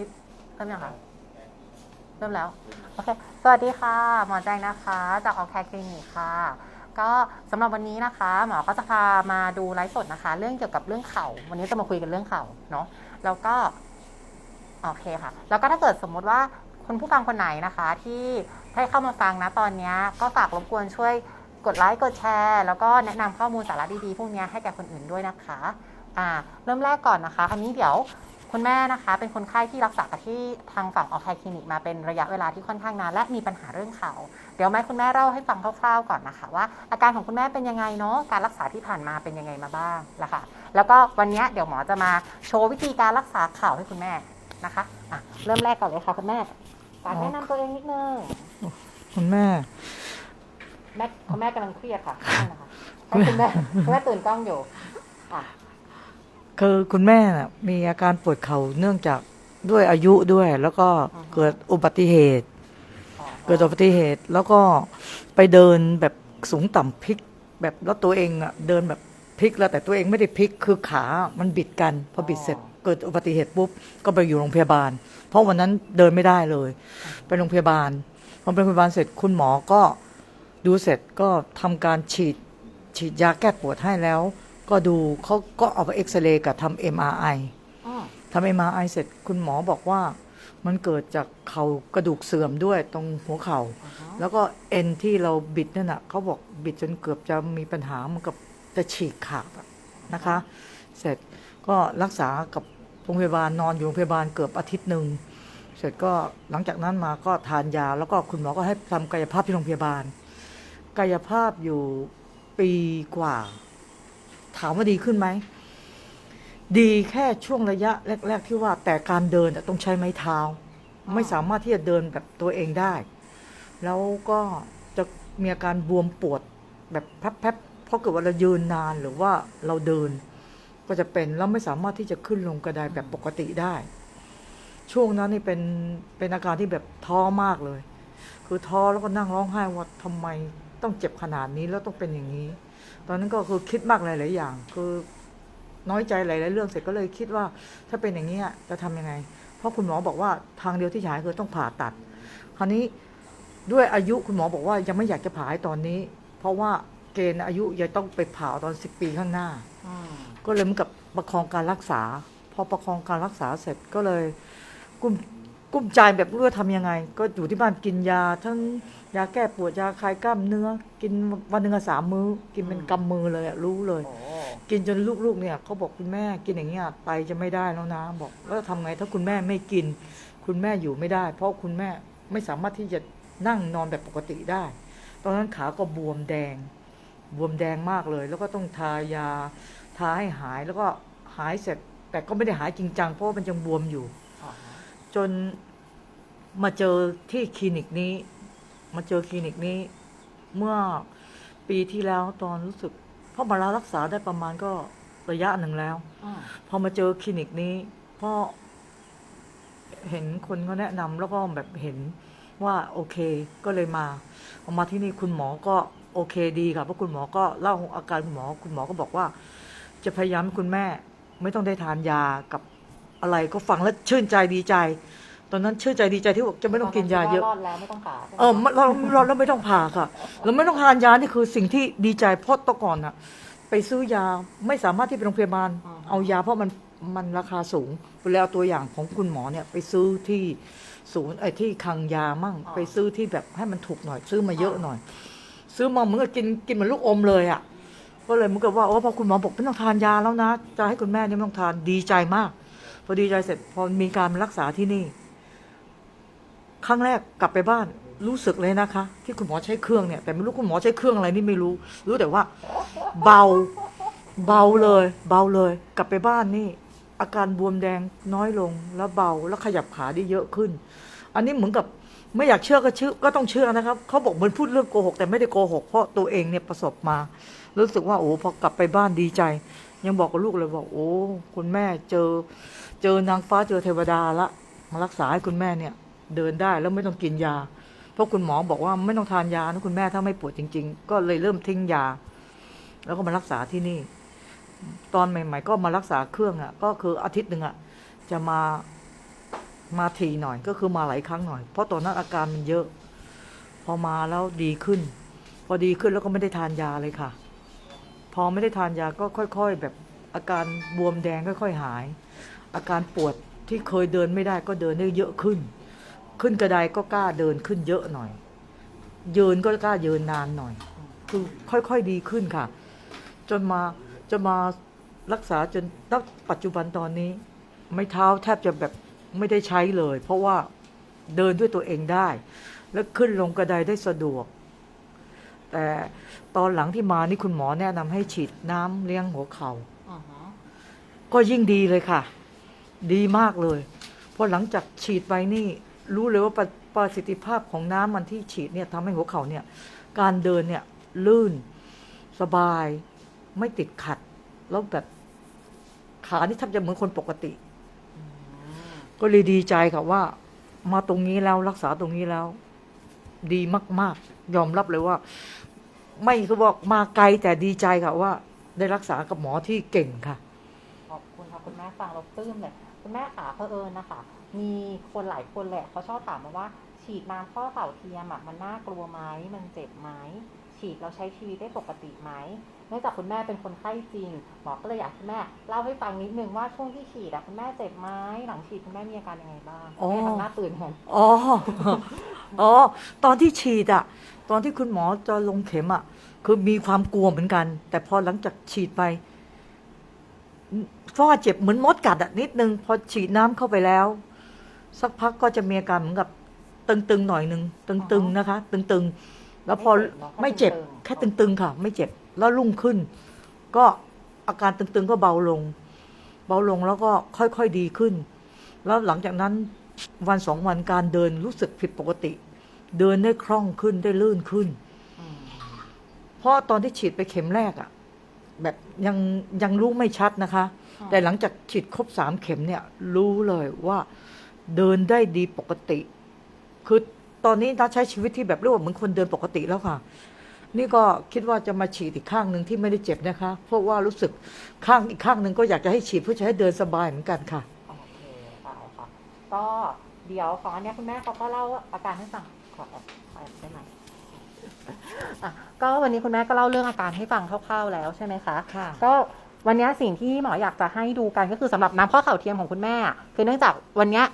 นี่เริ่มยังคะเริ่มแล้วโอเคสวัสดีค่ะ หมอแจงนะคะ จากออกแคคลินิกค่ะ ก็สำหรับวันนี้นะคะ หมอก็จะพามาดูไลฟ์สดนะคะ เรื่องเกี่ยวกับเรื่องเข่า วันนี้จะมาคุยกันเรื่องเข่าเนาะแล้วก็โอเคค่ะ แล้วก็ถ้าเกิดสมมติว่าคุณผู้ฟังคนไหนนะคะ ที่ให้เข้ามาฟังนะตอนนี้ก็ฝากรบกวนช่วยกดไลค์กดแชร์แล้วก็แนะนำข้อมูลสาระดีๆพวกนี้ให้แก่คนอื่นด้วยนะคะ อ่า เริ่มแรกก่อนนะคะ อันนี้เดี๋ยว คุณแม่นะคะ เป็นคนไข้ที่รักษากับที่ทางฝั่งออคายคลินิกมาเป็นระยะเวลาที่ค่อนข้างนานและมีปัญหาเรื่องเข่าเดี๋ยวแม่คุณแม่เล่าให้ฟังคร่าวๆก่อนนะคะ ว่าอาการของคุณแม่เป็นยังไงเนาะการรักษาที่ผ่านมาเป็นยังไงมาบ้างนะคะแล้วก็วันเนี้ยเดี๋ยวหมอจะมาโชว์วิธีการรักษาเข่าให้คุณแม่นะคะอะเริ่มแรกก่อนเลยค่ะคุณแม่ฝากแนะนำตัวเองนิดนึงคุณแม่แม่คุณแม่กำลังเครียดค่ะนั่นนะคะให้คุณแม่คุณแม่ตื่นกล้องอยู่อะ คือคุณแม่น่ะมีอาการปวดเข่าเนื่องจากด้วยอายุด้วย แล้วก็เกิดอุบัติเหตุอ๋อเกิดอุบัติเหตุแล้วก็ไปเดินแบบสูงต่ำพลิก แบบแล้วตัวเองอะเดินแบบพลิกแล้วแต่ตัวเองไม่ได้พลิกคือขา มันบิดกันพอบิดเสร็จเกิดอุบัติเหตุปุ๊บก็ไปอยู่โรงพยาบาล เพราะวันนั้นเดินไม่ได้เลย ไปโรงพยาบาลพอไปโรงพยาบาลเสร็จคุณหมอก็ดูเสร็จก็ทำการฉีดฉีดยาแก้ปวดให้แล้ว ก็ดูเขาก็เอาไปเอ็กซเรย์กับทำเอ็มอาร์ไออืมทำเอ็มอาร์ไอเสร็จคุณหมอบอกว่า มันเกิดจากเข่ากระดูกเสื่อมด้วยตรงหัวเข่า อ่าฮะแล้วก็เอ็นที่เราบิดนั่นน่ะเขาบอกบิดจนเกือบจะมีปัญหามันกับจะฉีกขาดอะนะคะ เสร็จก็รักษากับโรงพยาบาลนอนอยู่โรงพยาบาลเกือบอาทิตย์หนึ่งเสร็จก็หลังจากนั้นมาก็ทานยา แล้วก็คุณหมอก็ให้ทำกายภาพที่โรงพยาบาล กายภาพอยู่ปีกว่า ถามว่าดีขึ้นไหม ดีแค่ช่วงระยะแรก ๆ ที่ว่าแต่การเดินอะต้องใช้ไม้เท้า ไม่สามารถที่จะเดินแบบตัวเองได้ แล้วก็จะมีอาการบวมปวดแบบแป๊บๆเพราะเกิดว่าเรายืนนานหรือว่าเราเดิน ก็จะเป็นแล้วไม่สามารถที่จะขึ้นลงกระไดแบบปกติได้ ช่วงนั้นนี่เป็นเป็นอาการที่แบบท้อมากเลย คือท้อแล้วก็นั่งร้องไห้ว่าทำไมต้องเจ็บขนาดนี้แล้วต้องเป็นอย่างนี้ ตอนนั้นก็คือคิดมากหลายๆอย่าง คือน้อยใจหลายๆเรื่องเสร็จก็เลยคิดว่าถ้าเป็นอย่างนี้ยจะทำยังไง เพราะคุณหมอบอกว่าทางเดียวที่จะหายคือต้องผ่าตัด คราวนี้ด้วยอายุคุณหมอบอกว่ายังไม่อยากจะผ่าให้ตอนนี้ เพราะว่าเกณฑ์อายุยังต้องไปผ่าตอนสิบปีข้างหน้าอืมก็เลยเหมือนกับประคองการรักษา พอประคองการรักษาเสร็จก็เลยกุ้ม กุ้มใจแบบไม่รู้จะทำยังไง ก็อยู่ที่บ้านกินยา ทั้งยาแก้ปวดยาคลายกล้ามเนื้อ กินวันหนึ่งอะสามมื้อ กินเป็นกำมือเลยอะรู้เลยโอ้กินจนลูกๆเนี่ยเขาบอกคุณแม่กินอย่างเงี้ยไตจะไม่ได้แล้วนะบอกแล้วทำไงถ้าคุณแม่ไม่กิน คุณแม่อยู่ไม่ได้ เพราะคุณแม่ไม่สามารถที่จะนั่งนอนแบบปกติได้ ตอนนั้นขาก็บวมแดง บวมแดงมากเลย แล้วก็ต้องทายาทาให้หายแล้วก็หายเสร็จ แต่ก็ไม่ได้หายจริงจังเพราะว่ามันยังบวมอยู่อ่าฮะ จนมาเจอที่คลินิกนี้ มาเจอคลินิกนี้ เมื่อปีที่แล้วตอนรู้สึกเพราะมาลารักษาได้ประมาณก็ระยะหนึ่งแล้วอืมพอมาเจอคลินิกนี้พ่อเห็นคนเขาแนะนำแล้วก็แบบเห็นว่าโอเคก็เลยมาพอมาที่นี่คุณหมอก็โอเคดีค่ะเพราะคุณหมอก็เล่าอาการคุณหมอ คุณหมอก็บอกว่า จะพยายามให้คุณแม่ไม่ต้องได้ทานยากับ อะไรก็ฟังแล้วชื่นใจดีใจ ตอนนั้นชื่นใจดีใจที่บอกจะไม่ต้องกินยาเยอะ รอดแล้วไม่ต้องผ่าใช่ไหมเออเราเราเราไม่ต้องผ่าค่ะ เราไม่ต้องทานยานี่คือสิ่งที่ดีใจเพราะแตะก่อนอะไปซื้อยาไม่สามารถที่ไปโรงพยาบาล เอายาเพราะมันมันราคาสูงเวลาเอาตัวอย่างของคุณหมอเนี่ยไปซื้อที่ศูนย์ไอ้ที่คลังยามั่ง ไปซื้อที่แบบให้มันถูกหน่อย ซื้อมาเยอะหน่อย ซื้อมาเหมือนกับกินกินเหมือนลูกอมเลยอะก็เลยเหมือนกับว่าโอ้พอคุณหมอบอกไม่ต้องทานยาแล้วนะ จะให้คุณแม่เนี่ยไม่ต้องทานดีใจมากพ อดีใจเสร็จพอมีการรักษาที่นี่ ครั้งแรกกลับไปบ้านรู้สึกเลยนะคะ ที่คุณหมอใช้เครื่องเนี่ย แต่ไม่รู้คุณหมอใช้เครื่องอะไรนี่ไม่รู้ รู้แต่ว่า เบาเบาเลย เบาเลย กลับไปบ้านนี่ อาการบวมแดงน้อยลงแล้วเบาแล้วขยับขาได้เยอะขึ้น อันนี้เหมือนกับไม่อยากเชื่อก็เชื่อก็ต้องเชื่อนะครับเขาบอกเหมือนพูดเรื่องโกหกแต่ไม่ได้โกหกเพราะตัวเองเนี่ยประสบมา รู้สึกว่าโอ้พอกลับไปบ้านดีใจ ยังบอกกับลูกเลยบอกโอ้คุณแม่เจอ เจอนางฟ้าเจอเทวดาละมารักษาให้คุณแม่เนี่ย เดินได้แล้วไม่ต้องกินยา เพราะคุณหมอบอกว่าไม่ต้องทานยานะคุณแม่ถ้าไม่ปวดจริง ๆ ก็เลยเริ่มทิ้งยา แล้วก็มารักษาที่นี่ ตอนใหม่ ๆ ก็มารักษาเครื่องอะ่ะ ก็คืออาทิตย์หนึ่งอะ่ะ จะมามาทีหน่อยก็คือมาหลายครั้งหน่อย เพราะตอนนั้นอาการมันเยอะ พอมาแล้วดีขึ้น พอดีขึ้นแล้วก็ไม่ได้ทานยาเลยค่ะ พอไม่ได้ทานยาก็ค่อย ๆ แบบอาการบวมแดงค่อย ๆ หาย อาการปวดที่เคยเดินไม่ได้ก็เดินได้เยอะขึ้น ขึ้นกระไดก็กล้าเดินขึ้นเยอะหน่อย ยืนก็กล้ายืนนานหน่อย คือค่อยๆดีขึ้นค่ะ จนมาจะมารักษาจนณปัจจุบันตอนนี้ ไม่เท้าแทบจะแบบไม่ได้ใช้เลย เพราะว่าเดินด้วยตัวเองได้ แล้วขึ้นลงกระไดได้สะดวก แต่ตอนหลังที่มานี่คุณหมอแนะนำให้ฉีดน้ำเลี้ยงหัวเขา่าอือฮึก็ยิ่งดีเลยค่ะ ดีมากเลยเพราะหลังจากฉีดไปนี่ รู้เลยว่าประประสิทธิภาพของน้ำมันที่ฉีดเนี่ยทำให้หัวเข่าเนี่ย การเดินเนี่ยลื่นสบายไม่ติดขัด แล้วแบบขานี่แทบจะเหมือนคนปกติ ก็เลยดีใจค่ะว่า มาตรงนี้แล้วรักษาตรงนี้แล้ว ดีมาก ๆ ยอมรับเลยว่า ไม่คือบอกมาไกลแต่ดีใจค่ะว่า ได้รักษากับหมอที่เก่งค่ะ ขอบคุณค่ะคุณแม่ฟังเราปลื้มเลยคุณแม่ขาเพอเอิญนะคะ มีคนหลายคนแหละเขาชอบถามมาว่า ฉีดน้ำข้อเข่าเทียมอะมันน่ากลัวไหมมันเจ็บไหมฉีดเราใช้ชีวิตได้ปกติไหมเนื่องจากคุณแม่เป็นคนไข้จริงหมอก็เลยอยากให้คุณแม่เล่าให้ฟังนิดนึงว่าช่วงที่ฉีดอะคุณแม่เจ็บไหมหลังฉีดคุณแม่มีอาการยังไงบ้างอ๋อแม่ทำหน้าตื่นเหมือนอ๋ออ๋อตอนที่ฉีดอะตอนที่คุณหมอจะลงเข็มอะคือมีความกลัวเหมือนกัน แต่พอหลังจากฉีดไป เพราะว่าเจ็บเหมือนมดกัดอะนิดนึง พอฉีดน้ำเข้าไปแล้ว สักพักก็จะมีอาการเหมือนกับตึงๆหน่อยหนึ่งตึงๆนะคะ ตึงๆ แล้วพอไม่เจ็บแค่ตึงๆค่ะ ไม่เจ็บแล้วรุ่งขึ้น ก็อาการตึงๆก็เบาลง เบาลงแล้วก็ค่อยๆดีขึ้น แล้วหลังจากนั้นวันสองวันการเดินรู้สึกผิดปกติ เดินได้คล่องขึ้นได้ลื่นขึ้นอืมเพราะตอนที่ฉีดไปเข็มแรกอะ แบบยังยังรู้ไม่ชัดนะคะ แต่หลังจากฉีดครบสามเข็มเนี่ยรู้เลยว่าเดินได้ดีปกติ คือตอนนี้นัดใช้ชีวิตที่แบบเรียกว่าเหมือนคนเดินปกติแล้วค่ะ นี่ก็คิดว่าจะมาฉีดอีกข้างหนึ่งที่ไม่ได้เจ็บนะคะ เพราะว่ารู้สึกข้างอีกข้างหนึ่งก็อยากจะให้ฉีดเพื่อจะให้เดินสบายเหมือนกันค่ะ โอเคได้ค่ะ ก็เดี๋ยวของอันเนี้ยคุณแม่เขาก็เล่าอาการให้ฟังขอแอบขอแอบได้ไหมอะ ก็วันนี้คุณแม่ก็เล่าเรื่องอาการให้ฟังคร่าวๆแล้วใช่ไหมคะ ค่ะ ก็วันเนี้ยสิ่งที่หมออยากจะให้ดูกันก็คือสำหรับน้ำข้อเข่าเทียมของคุณแม่อะคือเนื่องจากวันเนี้ย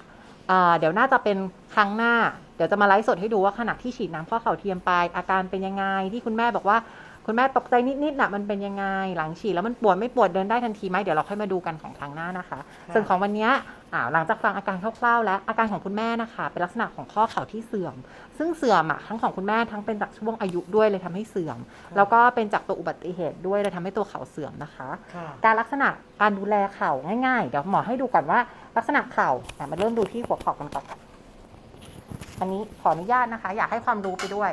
อ่าเดี๋ยวน่าจะเป็นครั้งหน้า เดี๋ยวจะมาไลฟ์สดให้ดูว่าขณะที่ฉีดน้ำข้อเข่าเทียมไป อาการเป็นยังไงที่คุณแม่บอกว่า คุณแม่ตกใจนิดๆน่ะมันเป็นยังไงหลังฉีดแล้วมันปวดไม่ปวดเดินได้ทันทีไหมเดี๋ยวเราค่อยมาดูกันของครั้งหน้านะคะค่ะส่วนของวันเนี้ยอ่าหลังจากฟังอาการคร่าวๆแล้วอาการของคุณแม่นะคะ เป็นลักษณะของข้อเข่าที่เสื่อม ซึ่งเสื่อมอะทั้งของคุณแม่ทั้งเป็นจากช่วงอายุด้วยเลยทำให้เสื่อม แล้วก็เป็นจากตัวอุบัติเหตุด้วยเลยทำให้ตัวเข่าเสื่อมนะคะค่ะการลักษณะการดูแลเข่าง่ายๆ เดี๋ยวหมอให้ดูก่อนว่าลักษณะเข่าอะมาเริ่มดูที่หัวเข่ากันก่อนอันนี้ขออนุญาตนะคะ อยากให้ความรู้ไปด้วย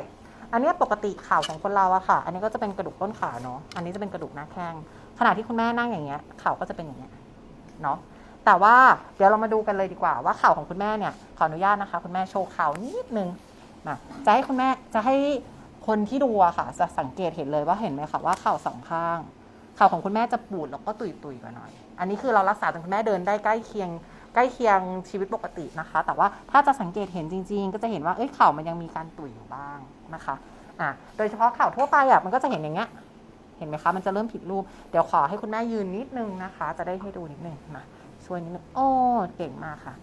อันนี้ปกติข่าของคนเราอะค่ะ อันนี้ก็จะเป็นกระดูกต้นขาเนาะ อันนี้จะเป็นกระดูกหน้าแข้ง ขณะที่คุณแม่นั่งอย่างเงี้ยข่าก็จะเป็นอย่างเงี้ยเนาะ แต่ว่าเดี๋ยวเรามาดูกันเลยดีกว่า ว่าข่าของคุณแม่เนี่ยขออนุญาตนะคะ คุณแม่โชว์ข่านิดนึงมาจะให้คุณแม่จะให้คนที่ดูอะค่ะ จะสังเกตเห็นเลยว่าเห็นไหมคะว่าข่าสองข้างข่าของคุณแม่จะปูดแล้วก็ตุยตุยๆกว่าหน่อย อันนี้คือเรารักษาจนคุณแม่เดินได้ใกล้เคียงใกล้เคียงชีวิตปกตินะคะ แต่ว่าถ้าจะสังเกตเห็นจริง ๆ ก็จะเห็นว่าเอ้ยข่ามันยังมีการตุยอยู่บ้าง นะคะอะโดยเฉพาะเข่าทั่วไปอะมันก็จะเห็นอย่างเงี้ย เห็นไหมคะ มันจะเริ่มผิดรูป เดี๋ยวขอให้คุณแม่ยืนนิดนึงนะคะ จะได้ให้ดูนิดนึงมาช่วยนิดนึงโอ้เก่งมากค่ะ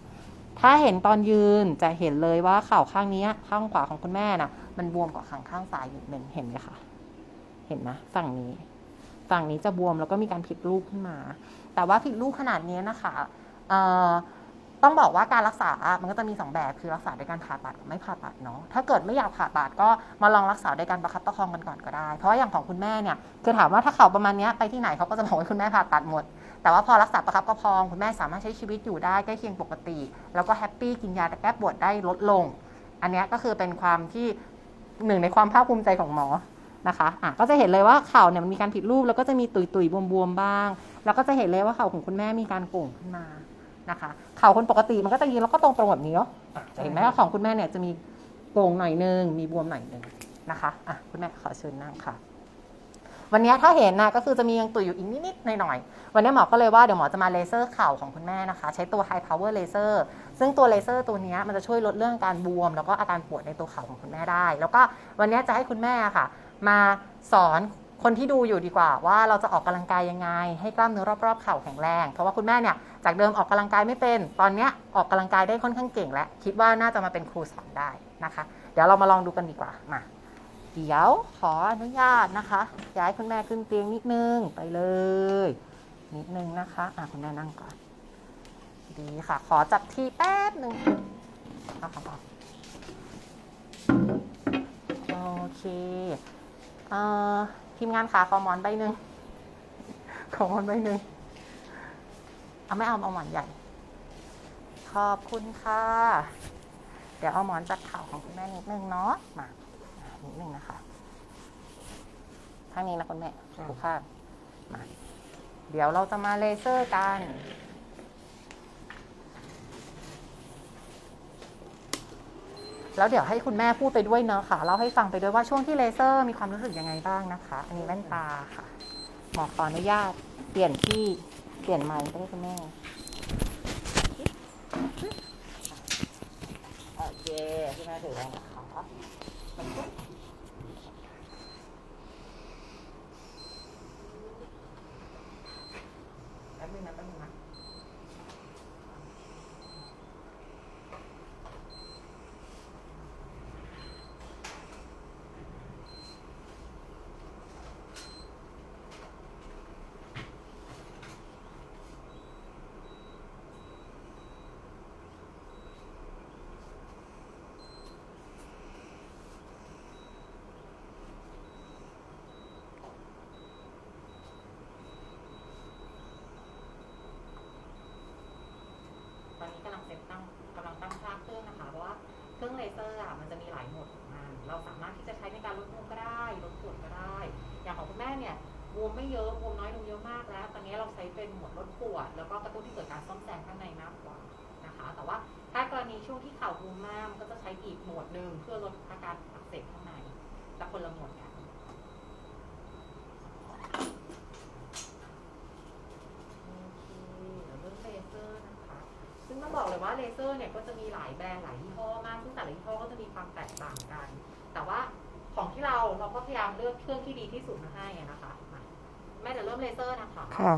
ถ้าเห็นตอนยืนจะเห็นเลยว่าเข่าข้างนี้ข้างขวาของคุณแม่น่ะมันบวมกว่าข้างข้างซ้ายนิดนึงเห็นไหมคะเห็นไหมฝั่งนี้ฝั่งนี้จะบวมแล้วก็มีการผิดรูปขึ้นมา แต่ว่าผิดรูปขนาดนี้นะคะเอ่อ ต้องบอกว่าการรักษา มันก็จะมีสองแบบคือรักษาด้วยการผ่าตัดกับไม่ผ่าตัดเนาะ ถ้าเกิดไม่อยากผ่าตัดก็มาลองรักษาด้วยการประคับประคองกันก่อนก็ได้ เพราะว่าอย่างของคุณแม่เนี่ยคือถามว่าถ้าเข่าประมาณนี้ไปที่ไหนเขาก็จะบอกว่าคุณแม่ผ่าตัดหมด แต่ว่าพอรักษาประคับประคองคุณแม่สามารถใช้ชีวิตอยู่ได้ใกล้เคียงปกติ แล้วก็แฮปปี้กินยาแก้ปวดได้ลดลง อันนี้ก็คือเป็นความที่หนึ่งในความภาคภูมิใจของหมอนะคะอะก็จะเห็นเลยว่าเข่าเนี่ยมันมีการผิดรูปแล้วก็จะมีตุยตุยๆบวมๆบ้าง แล้วก็จะเห็นเลยว่าเข่าของคุณแม่มีการโก่งขึ้นมา นะคะเข่าคนปกติมันก็จะยืนแล้วก็ตรงๆแบบนี้เนาะอะจะเห็นไหมว่าของคุณแม่เนี่ยจะมีโก่งหน่อยนึงมีบวมหน่อยนึงนะคะอะคุณแม่ขอเชิญนั่งค่ะ วันนี้ถ้าเห็นนะก็คือจะมียังตุยอยู่อีกนิดๆหน่อยๆวันนี้หมอก็เลยว่าเดี๋ยวหมอจะมาเลเซอร์เข่าของคุณแม่นะคะ ใช้ตัว High Power Laser ซึ่งตัวเลเซอร์ตัวเนี้ยมันจะช่วยลดเรื่องการบวม แล้วก็อาการปวดในตัวเข่าของคุณแม่ได้ แล้วก็วันนี้จะให้คุณแม่ค่ะ มาสอน คนที่ดูอยู่ดีกว่าว่าเราจะออกกำลังกายยังไง ให้กล้ามเนื้อรอบๆเข่าแข็งแรง เพราะว่าคุณแม่เนี่ยจากเดิมออกกำลังกายไม่เป็น ตอนนี้ออกกำลังกายได้ค่อนข้างเก่งแล้วคิดว่าน่าจะมาเป็นครูสอนได้นะคะ เดี๋ยวเรามาลองดูกันดีกว่ามาเดี๋ยวขออนุญาตนะคะ ย้ายคุณแม่ขึ้นเตียงนิดนึงไปเลย นิดนึงนะคะอะคุณแม่นั่งก่อน ดีค่ะ ขอจับที่แป๊บหนึ่งเอาครับเอาโอเคเอ่อ ทีมงานขาขอหมอนใบหนึ่งขอหมอนใบหนึ่งเอาไม่เอาเอาหมอนใหญ่ ขอบคุณค่ะ เดี๋ยวเอาหมอนจัดเข่าของคุณแม่นิดนึงเนาะมาอะนิดนึงนะคะข้างนี้นะคุณแม่ถูกข้างมาเดี๋ยวเราจะมาเลเซอร์กัน แล้วเดี๋ยวให้คุณแม่พูดไปด้วยเนาะค่ะเล่าให้ฟังไปด้วยว่าช่วงที่เลเซอร์มีความรู้สึกยังไงบ้างนะคะ อันนี้แว่นตาค่ะ หมอขออนุญาต เปลี่ยนที่เปลี่ยนไมค์ไปให้คุณแม่โอเคพี่แม่ถือไว้นะคะแป๊บนึงนะแป๊บนึงนะ ตอนนี้กำลังเซตตั้งกำลังตั้งค่าเครื่องนะคะ เพราะว่าเครื่องเลเซอร์อะมันจะมีหลายโหมดของมันเราสามารถที่จะใช้ในการลดบวมก็ได้ลดปวดก็ได้ อย่างของคุณแม่เนี่ย บวมไม่เยอะบวมน้อยลงเยอะมากแล้ว ตอนนี้เราใช้เป็นหมดลดปวด แล้วก็กระตุ้นที่เกิดการซ่อมแซมข้างในมากกว่านะคะ แต่ว่าถ้ากรณีช่วงที่เข่าบวมมากมก็จะใช้อีกโหมดหนึ่งเพื่อลดอาการอักเสบข้างในแต่คนละโหมดกันโอเคเรื่องเลเซอร์นะคะซึ่งต้องบอกเลยว่าเลเซอร์เนี่ยก็จะมีหลายแบรนด์หลายยี่ห้อมากซึ่งแต่ละยี่ห้อก็จะมีความแตกต่างกัน แต่ว่าของที่เราเราก็พยายามเลือกเครื่องที่ดีที่สุดมาให้นะคะ แม่เดี๋ยวเริ่มเลเซอร์นะคะ ค่ะ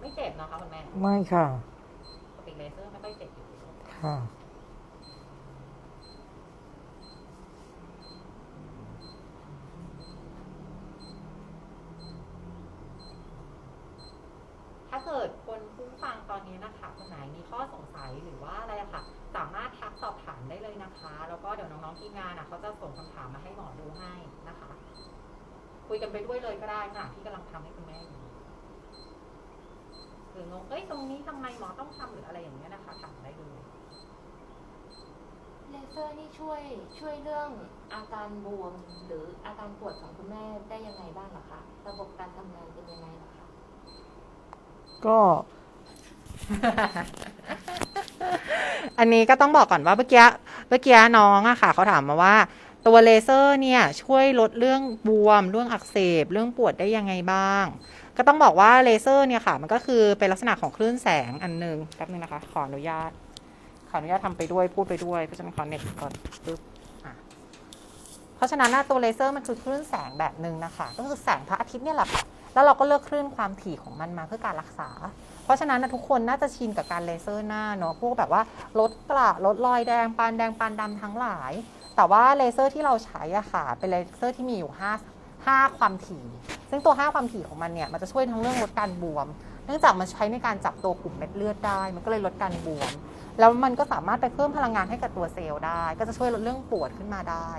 ไม่เจ็บนะคะคุณแม่ไม่ค่ะ ปกติเลเซอร์ไม่ค่อยเจ็บอยู่ ค่ะ ถ้าเกิดคนผู้ฟังตอนนี้นะคะคนไหนมีข้อสงสัยหรือว่าอะไรอะค่ะ สามารถทักสอบถามได้เลยนะคะ แล้วก็เดี๋ยวน้องๆทีมงานอะเขาจะส่งคำถามมาให้หมอดูให้นะคะ คุยกันไปด้วยเลยก็ได้ค่ะ ที่กำลังทำให้คุณแม่อยู่หรืองงเอ้ยตรงนี้ทำไมหมอต้องทำหรืออะไรอย่างเงี้ยนะคะถามได้เลยเลเซอร์นี่ช่วยช่วยเรื่องอาการบวมหรืออาการปวดของคุณแม่ได้ยังไงบ้างเหรอคะระบบการทำงานเป็นยังไงเหรอคะก็ อันนี้ก็ต้องบอกก่อนว่าเมื่อกี้เมื่อกี้น้องอะค่ะ เขาถามมาว่า ตัวเลเซอร์เนี่ยช่วยลดเรื่องบวม เรื่องอักเสบ เรื่องปวดได้ยังไงบ้าง ก็ต้องบอกว่าเลเซอร์เนี่ยค่ะ มันก็คือเป็นลักษณะของคลื่นแสงอันหนึ่งแป๊บนึงนะคะ ขออนุญาต ขออนุญาตทำไปด้วยพูดไปด้วยเพราะฉะนั้นขอเน็ตก่อนปึ๊บเพราะฉะนั้นตัวเลเซอร์มันคือคลื่นแสงแบบหนึ่งนะคะ ก็คือแสงพระอาทิตย์เนี่ยแหละค่ะแล้วเราก็เลือกคลื่นความถี่ของมันมาเพื่อการรักษา เพราะฉะนั้นนะทุกคนน่าจะชินกับการเลเซอร์หน้าเนาะพวกแบบว่าลดกระลดรอยแดงปานแดงปานดำทั้งหลาย แต่ว่าเลเซอร์ที่เราใช้อะค่ะเป็นเลเซอร์ที่มีอยู่ 5 5 ความถี่ ซึ่งตัว 5 ความถี่ของมันเนี่ยมันจะช่วยทั้งเรื่องลดการบวม เนื่องจากมันใช้ในการจับตัวกลุ่มเม็ดเลือดได้ มันก็เลยลดการบวม แล้วมันก็สามารถไปเพิ่มพลังงานให้กับตัวเซลล์ได้ ก็จะช่วยลดเรื่องปวดขึ้นมาได้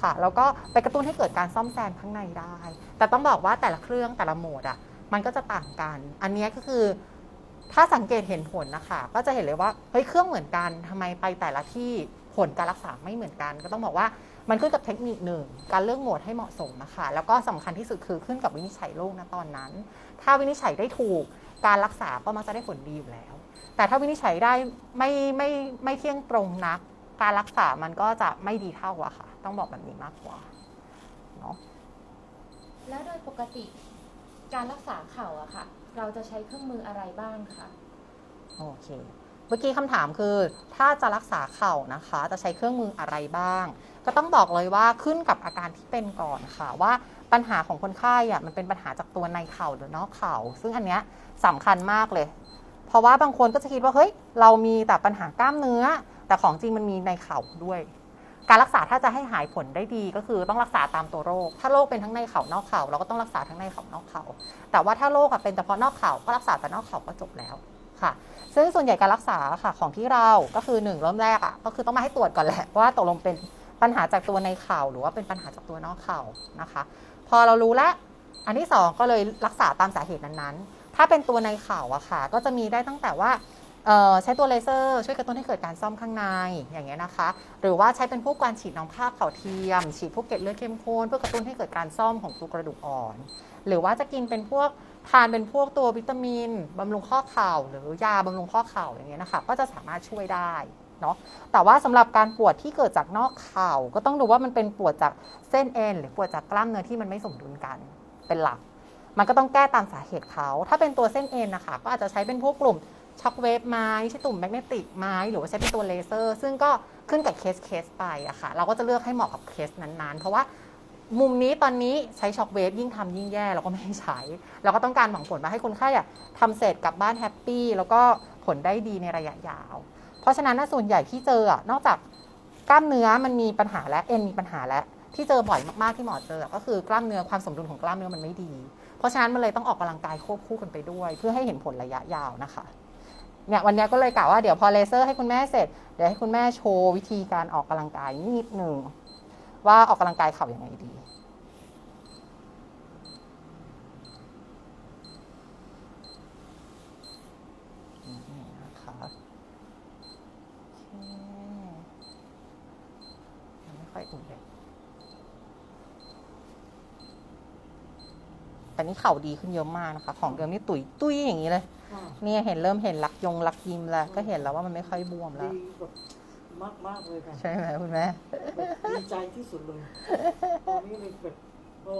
ค่ะ แล้วก็ไปกระตุ้นให้เกิดการซ่อมแซมข้างในได้ แต่ต้องบอกว่าแต่ละเครื่องแต่ละโหมดอะมันก็จะต่างกัน อันนี้ก็คือ ถ้าสังเกตเห็นผลนะคะ ก็จะเห็นเลยว่าเฮ้ยเครื่องเหมือนกันทำไมไปแต่ละที่ผลการรักษาไม่เหมือนกัน ก็ต้องบอกว่ามันขึ้นกับเทคนิคหนึ่งการเลือกโหมดให้เหมาะสมนะคะ แล้วก็สำคัญที่สุดคือขึ้นกับวินิจฉัยโรคนะตอนนั้น ถ้าวินิจฉัยได้ถูกการรักษาก็มักจะได้ผลดีอยู่แล้ว แต่ถ้าวินิจฉัยได้ไม่ไม่ไม่เที่ยงตรงนัก การรักษามันก็จะไม่ดีเท่าอะค่ะ ต้องบอกแบบนี้มากกว่าเนาะแล้วโดยปกติ การรักษาเข่าอะค่ะ เราจะใช้เครื่องมืออะไรบ้างคะโอเค เมื่อกี้คำถามคือ ถ้าจะรักษาเข่านะคะ จะใช้เครื่องมืออะไรบ้าง ก็ต้องบอกเลยว่าขึ้นกับอาการที่เป็นก่อนค่ะว่าปัญหาของคนไข้อะมันเป็นปัญหาจากตัวในเข่าหรือนอกเข่า ซึ่งอันเนี้ยสำคัญมากเลย เพราะว่าบางคนก็จะคิดว่าเฮ้ยเรามีแต่ปัญหากล้ามเนื้อ แต่ของจริงมันมีในเข่าด้วย การรักษาถ้าจะให้หายผลได้ดีก็คือต้องรักษาตามตัวโรค ถ้าโรคเป็นทั้งในเข่านอกเข่าเราก็ต้องรักษาทั้งในเข่านอกเข่า แต่ว่าถ้าโรคเป็นเฉพาะนอกเข่าก็รักษาแต่นอกเข่าก็จบแล้วค่ะ ซึ่งส่วนใหญ่การรักษาค่ะของที่เราก็คือหนึ่งเริ่มแรกอะก็คือต้องมาให้ตรวจก่อนแหละว่าตกลงเป็นปัญหาจากตัวในเข่าหรือว่าเป็นปัญหาจากตัวนอกเข่านะคะ พอเรารู้แล้วอันที่สองก็เลยรักษาตามสาเหตุนั้นๆ ถ้าเป็นตัวในเข่าอะค่ะ ก็จะมีได้ตั้งแต่ว่า ใช้ตัวเลเซอร์ช่วยกระตุ้นให้เกิดการซ่อมข้างในอย่างเงี้ยนะคะ หรือว่าใช้เป็นพวกการฉีดน้องภาเข่าเทียม ฉีดพวกเกล็ดเลือดเข้มข้นเพื่อกระตุ้นให้เกิดการซ่อมของตัวกระดูกอ่อน หรือว่าจะกินเป็นพวกทานเป็นพวกตัววิตามินบำรุงข้อเข่า หรือยาบำรุงข้อเข่าอย่างเงี้ยนะคะก็จะสามารถช่วยได้เนาะแต่ว่าสำหรับการปวดที่เกิดจากนอกเข่า ก็ต้องดูว่ามันเป็นปวดจากเส้นเอ็นหรือปวดจากกล้ามเนื้อที่มันไม่สมดุลกันเป็นหลัก มันก็ต้องแก้ตามสาเหตุเขา ถ้าเป็นตัวเส้นเอ็นนะคะ ก็อาจจะใช้เป็นพวกกลุ่ม ช็อคเวฟไม้ใช้ตุ่มแมกเนติกไม้หรือว่าใช้เป็นตัวเลเซอร์ ซึ่งก็ขึ้นกับเคสเคสไปอะค่ะ เราก็จะเลือกให้เหมาะกับเคสนั้นๆ เพราะว่ามุมนี้ตอนนี้ใช้ช็อคเวฟยิ่งทำยิ่งแย่เราก็ไม่ใช้ เราก็ต้องการหวังผลมาให้คนไข้อะทำเสร็จกลับบ้านแฮปปี้แล้วก็ผลได้ดีในระยะยาว เพราะฉะนั้นส่วนใหญ่ที่เจออะนอกจากกล้ามเนื้อมันมีปัญหาและเอ็นมีปัญหาและที่เจอบ่อยมากๆที่หมอเจออะก็คือกล้ามเนื้อความสมดุลของกล้ามเนื้อมันไม่ดี เพราะฉะนั้นมันเลยต้องออกกำลังกายควบคู่กันไปด้วย เพื่อให้เห็นผลระยะยาวนะคะ เนี่ยวันนี้ก็เลยกะว่าเดี๋ยวพอเลเซอร์ให้คุณแม่เสร็จ เดี๋ยวให้คุณแม่โชว์วิธีการออกกำลังกายนิดหนึ่งว่าออกกำลังกายเข่าอย่างไรดีนี่นะคะยังไม่ค่อยอุ่นเลยแต่นี่เข่าดีขึ้นเยอะมากนะคะ ของเดิมนี่ตุยตุยอย่างนี้เลย เนี่ยเห็นเริ่มเห็นลักยงลักยิมแล้ว ก็เห็นแล้วว่ามันไม่ค่อยบวมแล้ว ดีแบบมากมากๆเลยค่ะใช่ไหมคุณแม่ แบบดีใจที่สุดเลย ตอนนี้เลยแบบพอ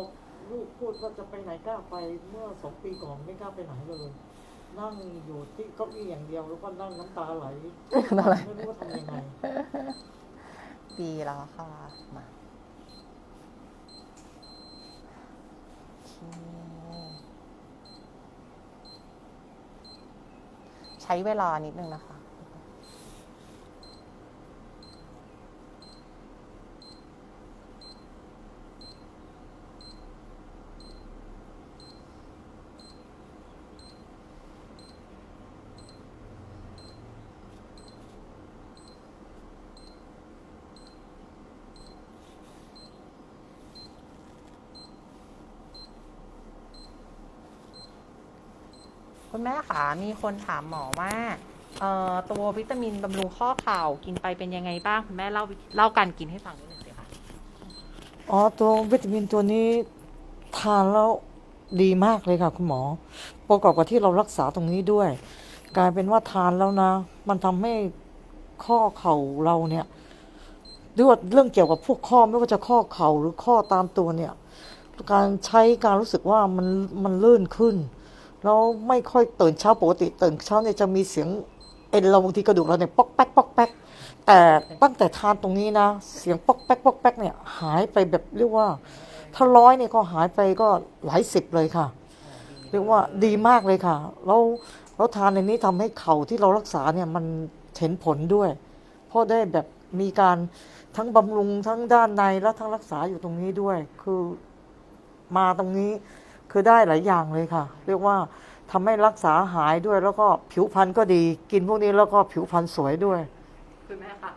ลูกพูดว่าจะไปไหนกล้าไปเมื่อสองปีก่อนไม่กล้าไปไหนเลย นั่งอยู่ที่เก้าอี้อย่างเดียวแล้วก็นั่งน้ำตาไหลอะไรไม่รู้ว่าทำยังไง ดีแล้วค่ะมาโอเคใช้เวลานิดนึงนะคะ คุณแมีคนถามหมอว่าเอ่อตัววิตามินบำรุงข้อเข่ากินไปเป็นยังไงบ้างคุณแม่เล่าเล่าการกินให้ฟังนิดหนึ่งสิคะอ๋อตัววิตามินตัวนี้ทานแล้วดีมากเลยค่ะ คุณหมอ ประกอบกับที่เรารักษาตรงนี้ด้วย กลายเป็นว่าทานแล้วนะ มันทำให้ข้อเข่าเราเนี่ยด้วยเรื่องเกี่ยวกับพวกข้อไม่ว่าจะข้อเข่าหรือข้อตามตัวเนี่ย การใช้การรู้สึกว่ามันมันลื่นขึ้น แล้วไม่ค่อยตื่นเช้าปกติตื่นเช้าเนี่ยจะมีเสียงเอ็นเราบางทีกระดูกเราเนี่ยปอกแป๊กปอกแป๊กแต่ตั้งแต่ทานตรงนี้นะ เสียงปอกแป๊กปอกแป๊กเนี่ยหายไปแบบเรียกว่า ถ้าร้อยเนี่ยก็หายไปก็หลายสิบเลยค่ะ เรียกว่าดีมากเลยค่ะ แล้วแล้วทานในนี้ทำให้เข่าที่เรารักษาเนี่ยมันเห็นผลด้วย เพราะได้แบบมีการทั้งบำรุงทั้งด้านในและทั้งรักษาอยู่ตรงนี้ด้วย คือมาตรงนี้ คือได้หลายอย่างเลยค่ะ เรียกว่าทำให้รักษาหายด้วย แล้วก็ผิวพรรณก็ดี กินพวกนี้แล้วก็ผิวพรรณสวยด้วยคุณแม่ค่ะ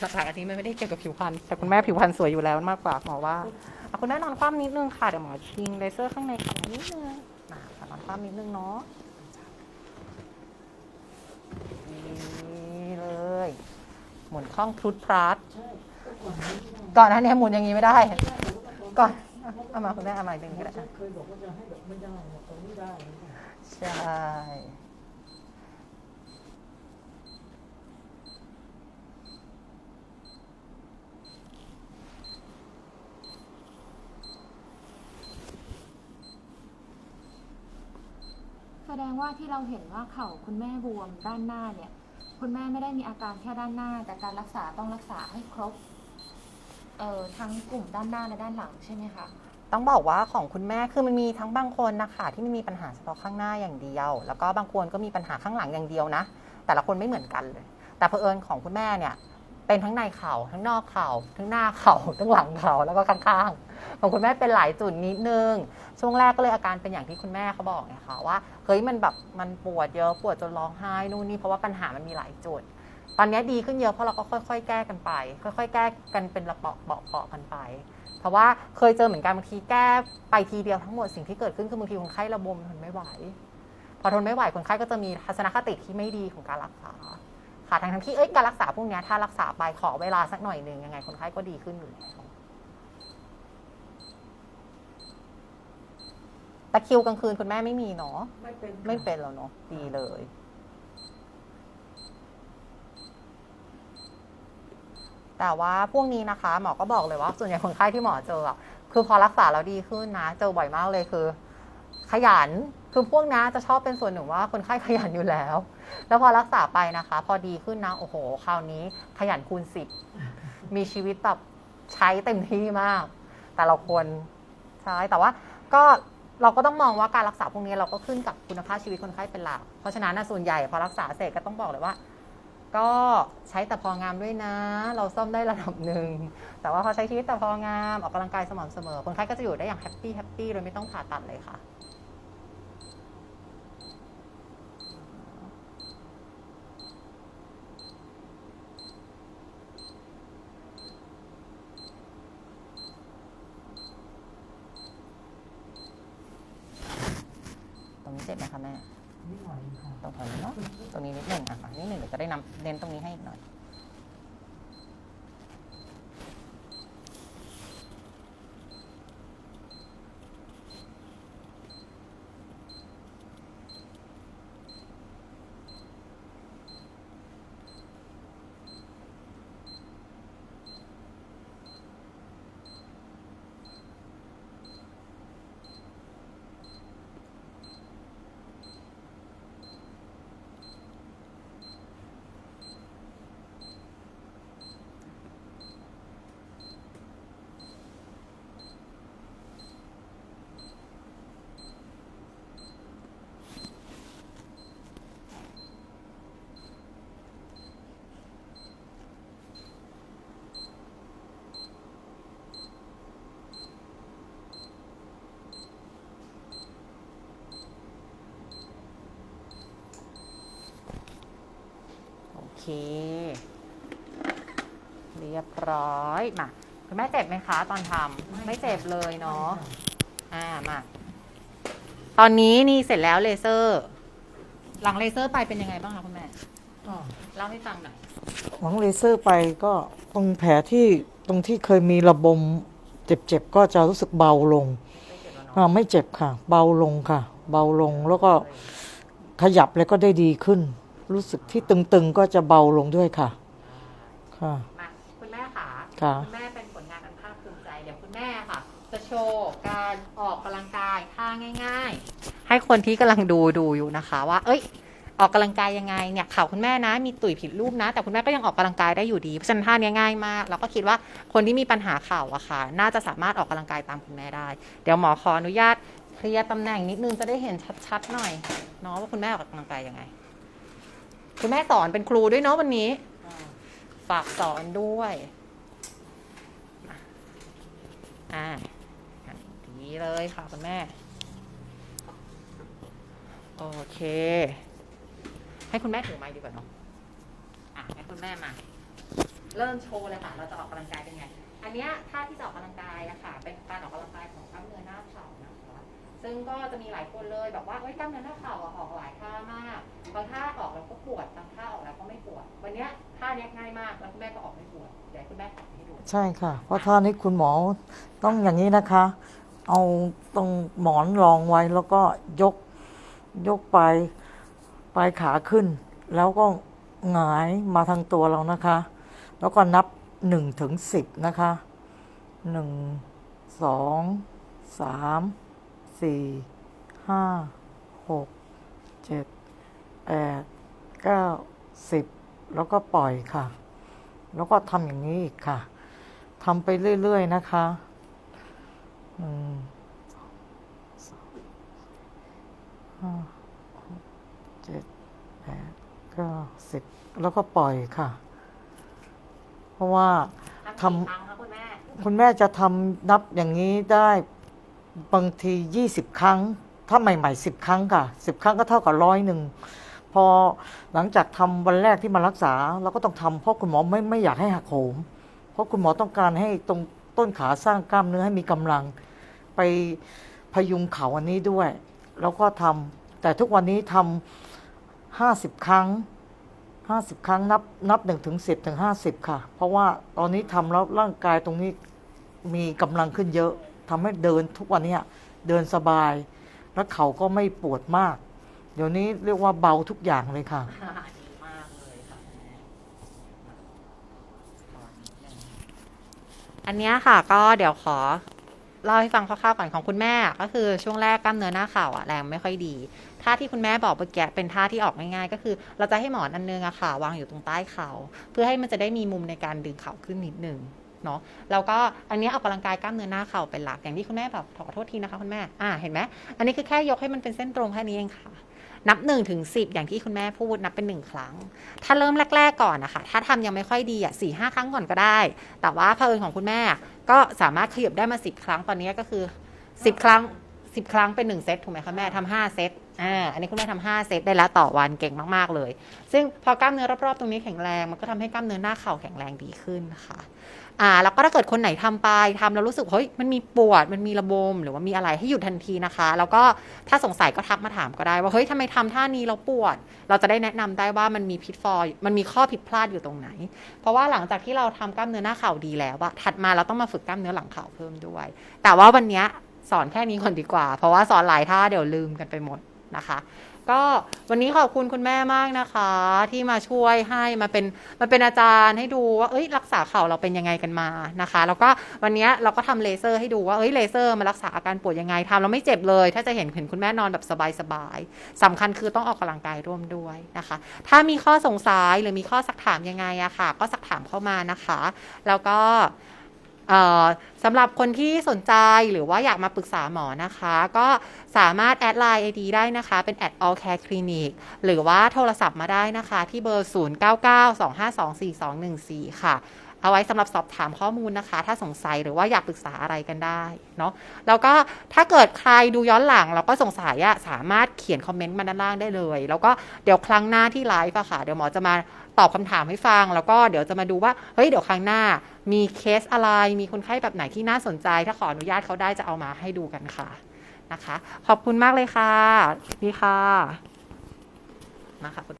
หลักๆอันนี้มันไม่ได้เกี่ยวกับผิวพรรณแต่คุณแม่ผิวพรรณสวยอยู่แล้วมากกว่าหมอว่าอะคุณแม่นอนคว่ำนิดนึงค่ะเดี๋ยวหมอชิงเลเซอร์ข้างในของนิดนึงนะค่ะนอนคว่ำนิดนึงเนาะนี่เลยท่องครุดพลัสใช่ ก่อนนี้ไม่ได้ก่อนหมุนอย่างนี้ไม่ได้ ก่อนเอามาคุณแม่เอามาอีกหนึ่งก็ได้เคยบอกว่าจะให้แบบไม่ได้ตรงนี้ได้ใช่แสดงว่าที่เราเห็นว่าเข่าคุณแม่บวมด้านหน้าเนี่ย คุณแม่ไม่ได้มีอาการแค่ด้านหน้า แต่การรักษาต้องรักษาให้ครบ เอ่อทั้งกลุ่มด้านหน้าและด้านหลังใช่ไหมคะต้องบอกว่าของคุณแม่คือมันมีทั้งบางคนนะคะที่ไม่มีปัญหาเฉพาะข้างหน้าอย่างเดียว แล้วก็บางคนก็มีปัญหาข้างหลังอย่างเดียวนะ แต่ละคนไม่เหมือนกันเลย แต่เผอิญของคุณแม่เนี่ยเป็นทั้งในเข่าทั้งนอกเข่าทั้งหน้าเข่าทั้งหลังเข่าแล้วก็ข้างๆของคุณแม่เป็นหลายจุดนิดนึง ช่วงแรกก็เลยอาการเป็นอย่างที่คุณแม่เขาบอกไงคะว่าเฮ้ยมันแบบมันปวดเยอะปวดจนร้องไห้นู่นนี่เพราะว่าปัญหามันมีหลายจุด ตอนนี้ดีขึ้นเยอะเพราะเราก็ค่อย ๆ แก้กันไป ค่อย ๆ แก้กันเป็นระเปาะเปาะเปาะกันไป เพราะว่าเคยเจอเหมือนกันบางทีแก้ไปทีเดียวทั้งหมดสิ่งที่เกิดขึ้นคือบางทีคนไข้ระบมทนไม่ไหว พอทนไม่ไหวคนไข้ก็จะมีทัศนคติที่ไม่ดีของการรักษาค่ะทั้งทั้งๆที่เอ้ยการรักษาพวกเนี้ยถ้ารักษาไปขอเวลาสักหน่อยหนึ่งยังไงคนไข้ก็ดีขึ้นอยู่แล้วตะคริวกลางคืนคุณแม่ไม่มีเนาะไม่เป็นไม่เป็นแล้วเนาะดีเลย แต่ว่าพวกนี้นะคะ หมอก็บอกเลยว่า ส่วนใหญ่คนไข้ที่หมอเจออะคือพอรักษาแล้วดีขึ้นนะ เจอบ่อยมากเลยคือ ขยันคือพวกนี้จะชอบเป็นส่วนหนึ่งว่าคนไข้ขยันอยู่แล้ว แล้วพอรักษาไปนะคะ พอดีขึ้นนะโอ้โห คราวนี้ขยันคูณสิบมีชีวิตแบบใช้เต็มที่มาก แต่ละคนใช่แต่ว่าก็เราก็ต้องมองว่าการรักษาพวกนี้เราก็ขึ้นกับคุณภาพชีวิตคนไข้เป็นหลัก เพราะฉะนั้นนะส่วนใหญ่พอรักษาเสร็จก็ต้องบอกเลยว่า ก็ใช้แต่พองามด้วยนะ เราซ่อมได้ระดับหนึ่ง แต่ว่าพอใช้ชีวิตแต่พองามออกกำลังกายสม่ำเสมอ คนไข้ก็จะอยู่ได้อย่างแฮปปี้แฮปปี้โดยไม่ต้องผ่าตัดเลยค่ะตรงนี้เจ็บไหมคะแม่ ตรงนี้เนาะตรงนี้นิดหนึ่งอะนิดหนึ่งเดี๋ยวจะได้นำเน้นตรงนี้ให้อีกหน่อย เค เรียบร้อยมาคุณแม่เจ็บไหมคะ ตอนทำไม่เจ็บเลยเนาะอ่ามาตอนนี้นี่เสร็จแล้วเลเซอร์ หลังเลเซอร์ไปเป็นยังไงบ้างคะคุณแม่ก็เล่าให้ฟังหน่อยหลังเลเซอร์ไปก็ตรงแผลที่ตรงที่เคยมีระบมเจ็บๆก็จะรู้สึกเบาลงไม่เจ็บแล้วเนาะอ่าไม่เจ็บค่ะ เบาลงค่ะ เบาลงแล้วก็ขยับเลยก็ได้ดีขึ้น รู้สึกที่ตึงๆก็จะเบาลงด้วยค่ะ ค่ะ มาคุณแม่ค่ะค่ะ คุณแม่เป็นผลงานอันภาคภูมิใจ เดี๋ยวคุณแม่ค่ะ จะโชว์การออกกำลังกายท่าง่าย ๆ ให้คนที่กำลังดูดูอยู่นะคะ ว่า เอ้ย ออกกำลังกายยังไงเนี่ยข่าวคุณแม่นะ มีตุ๋ยผิดรูปนะ แต่คุณแม่ก็ยังออกกำลังกายได้อยู่ดีเพราะฉะนั้นท่านี้ง่ายมากเราก็คิดว่าคนที่มีปัญหาเข่าอะค่ะ น่าจะสามารถออกกำลังกายตามคุณแม่ได้ เดี๋ยวหมอขออนุญาตเคลียร์ตำแหน่งนิดนึงจะได้เห็นชัดๆหน่อยเนาะว่าคุณแม่ออกกำลังกายยังไง คุณแม่สอนเป็นครูด้วยเนาะวันนี้ ฝากสอนด้วยมาอ่าดีเลยค่ะคุณแม่ โอเค ให้คุณแม่ถือไม้ดีกว่าเนาะอะให้คุณแม่มา เริ่มโชว์เลยค่ะ เราจะออกกำลังกายเป็นไง อันเนี้ยท่าที่จะออกกำลังกายอะค่ะเป็นการออกกำลังกายของกล้ามเนื้อหน้าเข่านะคะ ซึ่งก็จะมีหลายคนเลยแบบว่าเอ้ยกล้ามเนื้อหน้าเข่าอะออกหลายท่ามากบางท่าออกแล้วก็ปวดบางท่าออกแล้วก็ไม่ปวด วันเนี้ยท่าเนี้ยง่ายมากแล้วคุณแม่ก็ออกให้ปวดเดี๋ยวให้คุณแม่ออกให้ดูใช่ค่ะ เพราะท่านี้คุณหมอต้องอย่างนี้นะคะ เอาตรงหมอนรองไว้แล้วก็ยกยกไปปลายขาขึ้น แล้วก็หงายมาทางตัวเรานะคะ แล้วก็นับหนึ่งถึงสิบนะคะหนึ่งสองสาม สี่ห้าหกเจ็ดแปดเก้าสิบแล้วก็ปล่อยค่ะ แล้วก็ทำอย่างนี้อีกค่ะทำไปเรื่อย ๆ นะคะอืมสองห้าหกเจ็ดแปดเก้าสิบแล้วก็ปล่อยค่ะ เพราะว่าทำครั้งคะคุณแม่ คุณแม่จะทำนับอย่างนี้ได้ บางทียี่สิบครั้ง ถ้าใหม่ๆสิบครั้งค่ะสิบครั้งก็เท่ากับร้อยหนึ่งพอหลังจากทำวันแรกที่มารักษาเราก็ต้องทำเพราะคุณหมอไม่ไม่อยากให้หักโหม เพราะคุณหมอต้องการให้ตรงต้นขาสร้างกล้ามเนื้อให้มีกำลัง ไปพยุงเขาอันนี้ด้วย แล้วก็ทำแต่ทุกวันนี้ทำห้าสิบครั้งห้าสิบครั้งนับนับหนึ่งถึงสิบถึงห้าสิบค่ะ เพราะว่าตอนนี้ทำแล้วร่างกายตรงนี้มีกำลังขึ้นเยอะ ทำให้เดินทุกวันเนี้ยเดินสบาย แล้วเขาก็ไม่ปวดมาก เดี๋ยวนี้เรียกว่าเบาทุกอย่างเลยค่ะ ดีมากเลยค่ะอันเนี้ยค่ะ ก็เดี๋ยวขอเล่าให้ฟังคร่าวๆก่อนของคุณแม่ก็คือช่วงแรกกล้ามเนื้อหน้าเข่าอะแรงไม่ค่อยดีท่าที่คุณแม่บอกเมื่อกี้เป็นท่าที่ออกง่ายๆ ก็คือ เราจะให้หมอนอันนึงอะค่ะ วางอยู่ตรงใต้เข่าเพื่อให้มันจะได้มีมุมในการดึงเข่าขึ้นนิดนึง เนาะแล้วก็อันนี้ออกกำลังกายกล้ามเนื้อหน้าเข่าเป็นหลักอย่างที่คุณแม่แบบขอโทษทีนะคะคุณแม่อ่าเห็นไหมอันนี้คือแค่ยกให้มันเป็นเส้นตรงแค่นี้เองค่ะนับ1นถึงสิอย่างที่คุณแม่พูดนับเป็น 1 ครั้ง ถ้าเริ่มแรก ๆ ก่อนนะคะ ถ้าทำยังไม่ค่อยดีอะสี่ห้าครั้งก่อนก็ได้ แต่ว่าเพอิญของคุณแม่ก็สามารถขยับได้มา 10 ครั้งตอนนี้ก็คือ 10 ครั้ง 10 ครั้งเป็น 1 เซตถูกไหมคะแม่ทำห้าเซต อ่าอันนี้คุณแม่ทำห้าเซตได้แล้วต่อวันเก่งมากๆเลย ซึ่งพอกล้ามเนื้อรอบๆตรงนี้แข็งแรงมันก็ทำให้กล้ามเนื้อหน้าเข่าแข็งแรงดีขึ้นค่ะอ่าแล้วก็ถ้าเกิดคนไหนทำไปทำแล้วรู้สึกเฮ้ยมันมีปวดมันมีระบมหรือว่ามีอะไรให้หยุดทันทีนะคะ แล้วก็ถ้าสงสัยก็ทักมาถามก็ได้ว่าเฮ้ยทำไมทำท่านี้เราปวด เราจะได้แนะนำได้ว่ามันมีพิษฟอยมันมีข้อผิดพลาดอยู่ตรงไหน เพราะว่าหลังจากที่เราทำกล้ามเนื้อหน้าเข่าดีแล้วอะถัดมาเราต้องมาฝึกกล้ามเนื้อหลังเข่าเพิ่มด้วย แต่ว่าวันเนี้ยสอนแค่นี้ก่อนดีกว่า เพราะว่าสอนหลายท่าเดี๋ยวลืมกันไปหมด นะคะ ก็วันนี้ขอบคุณคุณแม่มากนะคะ ที่มาช่วยให้มาเป็นมาเป็นอาจารย์ให้ดูว่าเอ้ยรักษาเข่าเราเป็นยังไงกันมานะคะ แล้วก็วันนี้เราก็ทำเลเซอร์ให้ดูว่าเอ้ยเลเซอร์มารักษาอาการปวดยังไงทำเราไม่เจ็บเลย ถ้าจะเห็นเห็นคุณแม่นอนแบบสบายๆสำคัญคือต้องออกกำลังกายร่วมด้วยนะคะ ถ้ามีข้อสงสัยหรือมีข้อสักถามยังไงอะค่ะ ก็สักถามเข้ามานะคะ แล้วก็ สำหรับคนที่สนใจหรือว่าอยากมาปรึกษาหมอนะคะ ก็สามารถแอดไลน์ ID ได้นะคะ เป็น at all care clinic หรือว่าโทรศัพท์มาได้นะคะ ที่เบอร์ 0992524214 ค่ะ เอาไว้สำหรับสอบถามข้อมูลนะคะ ถ้าสงสัยหรือว่าอยากปรึกษาอะไรกันได้เนาะแล้วก็ถ้าเกิดใครดูย้อนหลังแล้วก็สงสัยอะสามารถเขียนคอมเมนต์มาด้านล่างได้เลย แล้วก็เดี๋ยวครั้งหน้าที่ไลฟ์อะค่ะ เดี๋ยวหมอจะมา ตอบคำถามให้ฟัง แล้วก็เดี๋ยวจะมาดูว่า เฮ้ย เดี๋ยวครั้งหน้า มีเคสอะไร มีคนไข้แบบไหนที่น่าสนใจ ถ้าขออนุญาตเขาได้จะเอามาให้ดูกันค่ะนะคะ ขอบคุณมากเลยค่ะ นี่ค่ะนะคะ